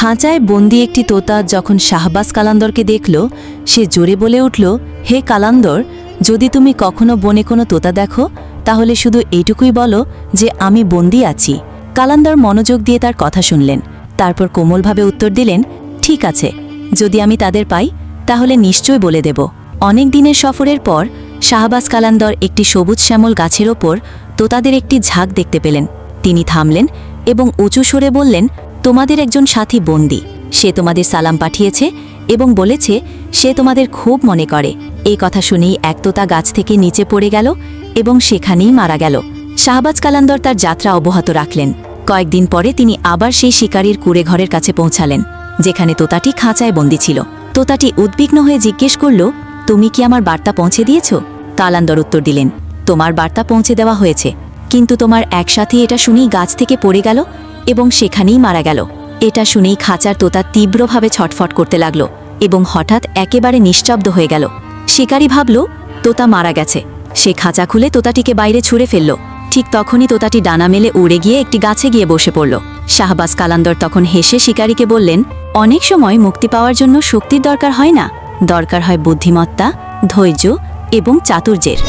খাঁচায় বন্দি একটি তোতা যখন শাহবাজ কালান্দরকে দেখল, সে জোরে বলে উঠল, হে কালান্দর, যদি তুমি কখনো বনে কোনো তোতা দেখো, তাহলে শুধু এইটুকুই বলো যে আমি বন্দি আছি। কালান্দর মনোযোগ দিয়ে তার কথা শুনলেন। তারপর কোমলভাবে উত্তর দিলেন, ঠিক আছে, যদি আমি তাদের পাই, তাহলে নিশ্চয় বলে দেব। অনেক দিনের সফরের পর, শাহবাজ কালান্দর একটি সবুজ শ্যামল গাছের ওপর তোতাদের একটি ঝাঁক দেখতে পেলেন। তিনি থামলেন এবং উঁচু সরে বললেন তোমাদের একজন সাথী বন্দি। সে তোমাদের সালাম পাঠিয়েছে এবং বলেছে, সে তোমাদের খুব মনে করে। এই কথা শুনেই এক তোতা গাছ থেকে নিচে পড়ে গেল এবং সেখানেই মারা গেল। শাহবাজ কালান্দর তার যাত্রা অব্যাহত রাখলেন। কয়েকদিন পরে তিনি আবার সেই শিকারীর কুড়ে ঘরের কাছে পৌঁছালেন, যেখানে তোতাটি খাঁচায় বন্দি ছিল। তোতাটি উদ্বিগ্ন হয়ে জিজ্ঞেস করল, তুমি কি আমার বার্তা পৌঁছে দিয়েছ? কালান্দর উত্তর দিলেন, তোমার বার্তা পৌঁছে দেওয়া হয়েছে, কিন্তু তোমার একসাথে এটা শুনেই গাছ থেকে পড়ে গেল এবং সেখানেই মারা গেল। এটা শুনেই খাঁচার তোতা তীব্রভাবে ছটফট করতে লাগল এবং হঠাৎ একেবারে নিশ্চব্দ হয়ে গেল। শিকারী ভাবল, তোতা মারা গেছে। সে খাঁচা খুলে তোতাটিকে বাইরে ছুঁড়ে ফেলল। ঠিক তখনই তোতাটি ডানা মেলে উড়ে গিয়ে একটি গাছে গিয়ে বসে পড়ল। শাহবাজ কালান্দর তখন হেসে শিকারীকে বললেন, অনেক সময় মুক্তি পাওয়ার জন্য শক্তির দরকার হয় না? দরকার হয় বুদ্ধিমত্তা, ধৈর্য এবং চাতুর্যের।